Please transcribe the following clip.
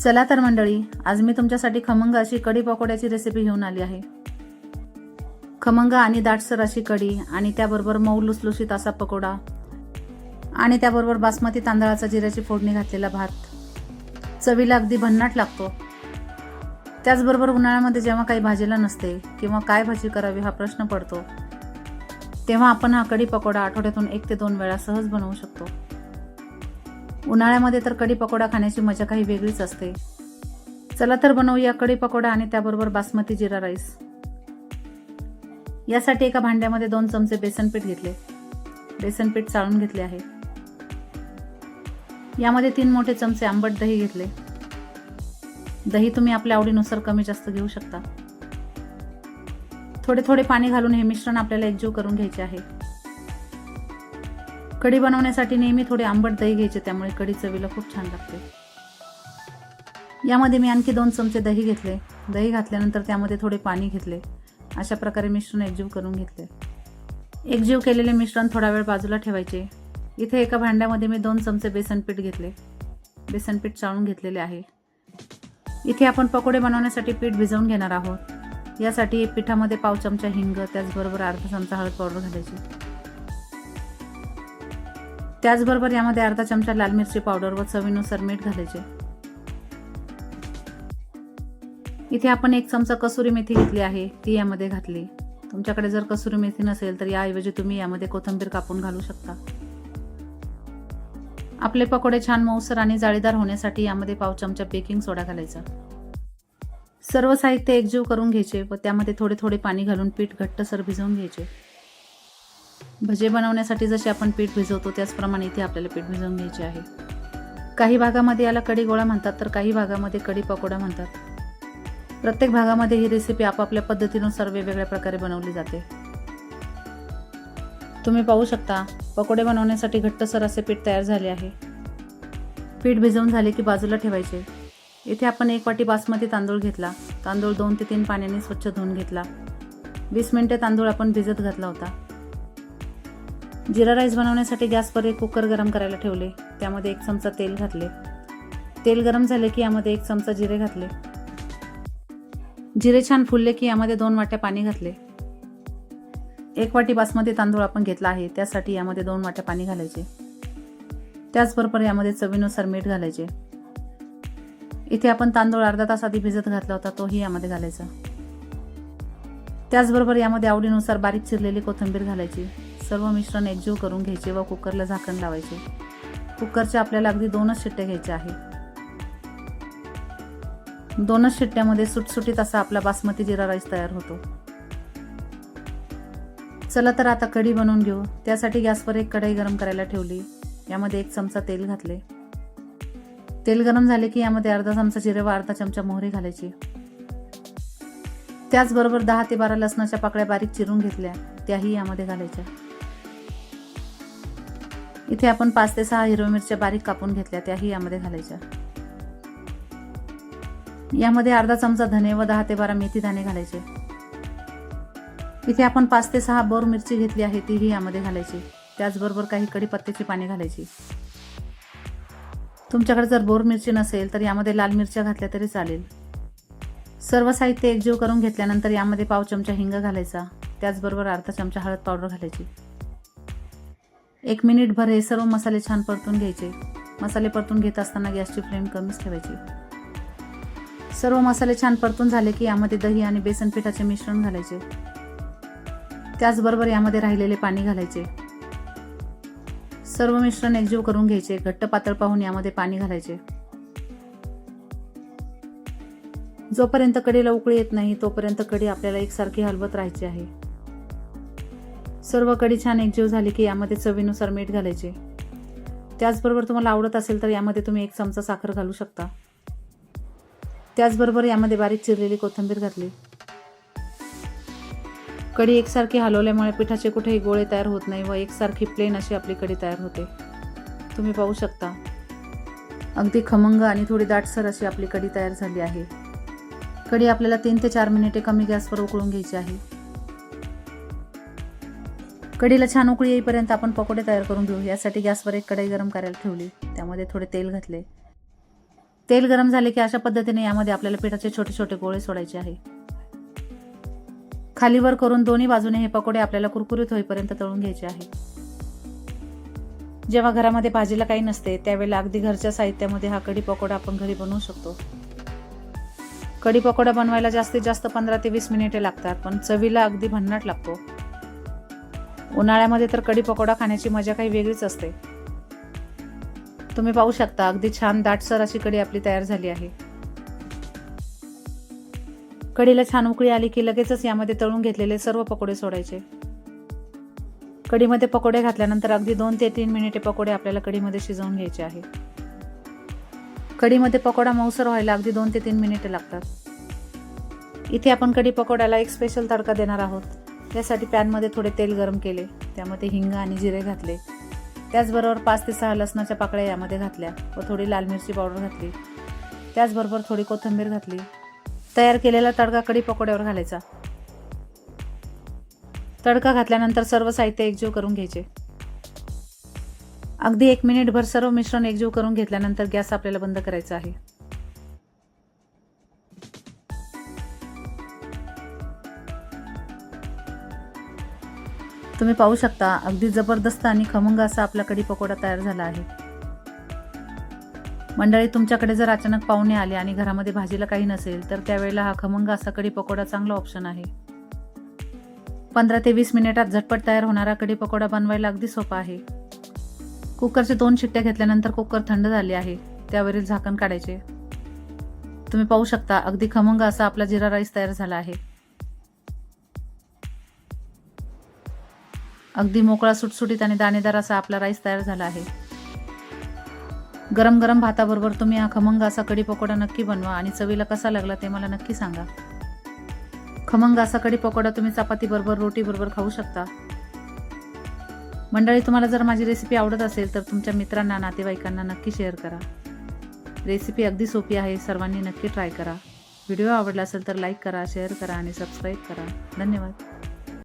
चला तर मंडळी आज मी तुमच्यासाठी खमंग अशी कढी पकोड्याची रेसिपी घेऊन आली आहे. खमंग आणि दाटसर अशी कढी आणि त्याबरोबर मऊ लुसलुशीत असा पकोडा आणि त्याबरोबर बासमती तांदळाचा जिऱ्याची फोडणी घातलेला भात. चवीला अगदी भन्नाट लागतो. त्याचबरोबर उन्हाळ्यामध्ये जेव्हा काही भाजीला नसते किंवा काय भाजी करावी हा प्रश्न पडतो तेव्हा आपण हा कढी पकोडा आठवड्यातून एक ते दोन वेळा सहज बनवू शकतो. उन्हाळ्यामध्ये तर कढी पकोडा खाण्याची मजा काही वेगळीच असते. चला तर बनवूया कढी पकोडा आणि त्याबरोबर बासमती जिरा राईस. यासाठी एका भांड्यामध्ये दोन चमचे बेसन पीठ घेतले. बेसन पीठ चाळून घेतले आहे. यामध्ये तीन मोठे चमचे आंबट दही घेतले. दही तुम्ही आपल्या आवडीनुसार कमी जास्त घेऊ शकता. थोडे थोडे पाणी घालून हे मिश्रण आपल्याला एकजीव करून घ्यायचे आहे. कढी बनवण्यासाठी नेहमी थोडे आंबट दही घ्यायचे त्यामुळे कढी चवीला खूप छान लागते. यामध्ये मी आणखी दोन चमचे दही घेतले. दही घातल्यानंतर त्यामध्ये थोडे पाणी घेतले. अशा प्रकारे मिश्रण एकजीव करून घेतले. एकजीव केलेले मिश्रण थोडा वेळ बाजूला ठेवायचे. इथे एका भांड्यामध्ये मी दोन चमचे बेसन पीठ घेतले. बेसन पीठ चाळून घेतलेले आहे. इथे आपण पकोडे बनवण्यासाठी पीठ भिजवून घेणार आहोत. यासाठी पिठामध्ये पाव चमचा हिंग त्याचबरोबर अर्धा चमचा हळद पावडर घालायची. त्याचबरोबर यामध्ये अर्धा चमचा लाल मिरची पावडर व चवीनुसार मीठ घालायचे. इथे आपण एक चमचा कसुरी मेथी घेतली आहे ती यामध्ये घातली. तुमच्याकडे जर कसुरी मेथी नसेल तर याऐवजी तुम्ही यामध्ये कोथिंबीर कापून घालू शकता. आपले पकोडे छान मऊसर आणि जाळीदार होण्यासाठी यामध्ये पाव चमचा बेकिंग सोडा घालायचा. सर्व साहित्य एकजीव करून घ्यायचे व त्यामध्ये थोडे थोडे पाणी घालून पीठ घट्टसर भिजवून घ्यायचे. भजे बनवण्यासाठी जसे आपण पीठ भिजवतो त्याचप्रमाणे इथे आपल्याला पीठ भिजवून घ्यायचे आहे. काही भागामध्ये याला कढी गोळा म्हणतात तर काही भागामध्ये कढी पकोडा म्हणतात. प्रत्येक भागामध्ये ही रेसिपी आपापल्या पद्धतीनुसार वेगवेगळ्या प्रकारे बनवली जाते. तुम्ही पाहू शकता पकोडे बनवण्यासाठी घट्टसर असे पीठ तयार झाले आहे. पीठ भिजवून झाले की बाजूला ठेवायचे. इथे आपण एक वाटी बासमती तांदूळ घेतला. तांदूळ दोन ते तीन पाण्याने स्वच्छ धुवून घेतला. वीस मिनिटे तांदूळ आपण भिजत घातला होता. जिरा राईस बनवण्यासाठी गॅसवर एक कुकर गरम करायला ठेवले. त्यामध्ये एक चमचा तेल घातले. तेल गरम झाले की यामध्ये एक चमचा जिरे घातले. जिरे छान फुलले की यामध्ये दोन वाट्या पाणी घातले. एक वाटी बासमती तांदूळ आपण घेतला आहे त्यासाठी यामध्ये दोन वाट्या पाणी घालायचे. त्याचबरोबर यामध्ये चवीनुसार मीठ घालायचे. इथे आपण तांदूळ अर्धा तास आधी भिजत घातला होता तोही यामध्ये घालायचा. त्याचबरोबर यामध्ये आवडीनुसार बारीक चिरलेली कोथिंबीर घालायची. सर्व मिश्रण एकजीव करून घ्यायचे व कुकरला झाकण लावायचे. कुकरच्या आपल्याला अगदी दोनच शिट्ट्या घ्यायच्या आहे दोनच शिट्ट्यामध्ये सुटसुटीत असा आपला बासमती जिरा राईस तयार होतो. चला तर आता कढी बनवून घेऊ. त्यासाठी गॅसवर एक कढई गरम करायला ठेवली. यामध्ये एक चमचा तेल घातले. तेल गरम झाले की यामध्ये अर्धा चमचा जिरे व अर्धा चमचा मोहरी घालायची. त्याचबरोबर दहा ते बारा लसणाच्या पाकळ्या बारीक चिरून घेतल्या. त्याही यामध्ये घालायच्या. इथे आपण पाच ते सहा हिरव्या मिरच्या बारीक कापून घेतल्या त्याही यामध्ये घालायच्या. यामध्ये अर्धा चमचा धने व दहा ते बारा मेथी दाणे घालायचे. इथे आपण पाच ते सहा बोर मिरची घेतली आहे तीही यामध्ये घालायची. त्याचबरोबर काही कढीपत्त्याची पाने घालायची. तुमच्याकडे जर बोर मिरची नसेल तर यामध्ये लाल मिरच्या घातल्या तरी चालेल. सर्व साहित्य एकजीव करून घेतल्यानंतर यामध्ये पाव चमचा हिंग घालायचा. त्याचबरोबर अर्धा चमचा हळद पावडर घालायची. एक मिनिटभर हे सर्व मसाले छान परतून घ्यायचे. मसाले परतून घेत असताना गॅसची फ्लेम कमीच ठेवायची. सर्व मसाले छान परतून झाले की यामध्ये दही आणि बेसन पिठाचे मिश्रण घालायचे. त्याचबरोबर यामध्ये राहिलेले पाणी घालायचे. सर्व मिश्रण एकजीव करून घ्यायचे. घट्ट पातळ पाहून यामध्ये पाणी घालायचे. जोपर्यंत कढीला उकळी येत नाही तोपर्यंत कढी आपल्याला एकसारखी हलवत राहायची आहे. सर्व कडी छान एकजीव झाली की यामध्ये चवीनुसार मीठ घालायचे. त्याचबरोबर तुम्हाला आवडत असेल तर यामध्ये तुम्ही एक चमचा साखर घालू शकता. त्याचबरोबर यामध्ये बारीक चिरलेली कोथिंबीर घातली. कढी एकसारखी हलवल्यामुळे पिठाचे कुठेही गोळे तयार होत नाही व एकसारखी प्लेन अशी आपली कढी तयार होते. तुम्ही पाहू शकता. अगदी खमंग आणि थोडी दाटसर अशी आपली कढी तयार झाली आहे. कढी आपल्याला तीन ते चार मिनिटे कमी गॅसवर उकळून घ्यायची आहे. कढीला छान उकळी येईपर्यंत आपण पकोडे तयार करून घेऊ. यासाठी गॅसवर एक कढई गरम करायला ठेवली. त्यामध्ये थोडे तेल घातले. तेल गरम झाले की अशा पद्धतीने यामध्ये आपल्याला पिठाचे छोटे छोटे गोळे सोडायचे आहे. खालीवर करून दोन्ही बाजूने हे पकोडे आपल्याला कुरकुरीत होईपर्यंत तळून घ्यायचे आहे. जेव्हा घरामध्ये भाजीला काही नसते त्यावेळेला अगदी घरच्या साहित्यामध्ये हा कढी पकोडा आपण घरी बनवू शकतो. कढी पकोडा बनवायला जास्तीत जास्त पंधरा ते वीस मिनिटे लागतात पण चवीला अगदी भन्नाट लागतो. उन्हाळ्यामध्ये तर कढी पकोडा खाण्याची मजा काही वेगळीच असते. तुम्ही पाहू शकता अगदी छान दाटसर अशी कढी आपली तयार झाली आहे. कढीला छान उकळी आली की लगेचच यामध्ये तळून घेतलेले सर्व पकोडे सोडायचे. कढीमध्ये पकोडे घातल्यानंतर अगदी दोन ते तीन मिनिटे पकोडे आपल्याला कढीमध्ये शिजवून घ्यायचे आहे. कढीमध्ये पकोडा मऊसर व्हायला अगदी दोन ते तीन मिनिटे लागतात. इथे आपण कढी पकोड्याला एक स्पेशल तडका देणार आहोत. त्यासाठी पॅनमध्ये थोडे तेल गरम केले. त्यामध्ये हिंग आणि जिरे घातले. त्याचबरोबर पाच ते सहा लसणाच्या पाकळ्या यामध्ये घातल्या व थोडी लाल मिरची पावडर घातली. त्याचबरोबर थोडी कोथिंबीर घातली. तयार केलेला तडका कढी पकोड्यावर घालायचा. तडका घातल्यानंतर सर्व साहित्य एकजीव करून घ्यायचे. अगदी एक मिनिटभर सर्व मिश्रण एकजीव करून घेतल्यानंतर गॅस आपल्याला बंद करायचा आहे. तुम्ही पाहू शकता अगदी जबरदस्त आणि खमंग असा आपला कढी पकोडा तयार झाला आहे. मंडळी तुमच्याकडे जर अचानक पाहुणे आले आणि घरामध्ये भाजीला काही नसेल तर त्यावेळेला हा खमंग असा कढी पकोडा चांगला ऑप्शन आहे. पंधरा ते वीस मिनिटात झटपट तयार होणारा कढी पकोडा बनवायला अगदी सोपा आहे. कुकरचे दोन शिट्ट्या घेतल्यानंतर कुकर थंड झाले आहे त्यावरील झाकण काढायचे. तुम्ही पाहू शकता अगदी खमंग असा आपला जिरा राईस तयार झाला आहे. अगदी मोकळा सुटसुटीत आणि दाणेदार असा आपला राईस तयार झाला आहे. गरम गरम भाताबरोबर तुम्ही हा खमंग असा कढी पकोडा नक्की बनवा आणि चवीला कसा लागला ते मला नक्की सांगा. खमंग असा कढी पकोडा तुम्ही चपाती बरोबर रोटी बरोबर खाऊ शकता. मंडळी तुम्हाला जर माझी रेसिपी आवडत असेल तर तुमच्या मित्रांना नातेवाईकांना नक्की शेअर करा. रेसिपी अगदी सोपी आहे सर्वांनी नक्की ट्राय करा. व्हिडिओ आवडला असेल तर लाईक करा शेअर करा आणि सबस्क्राईब करा. धन्यवाद.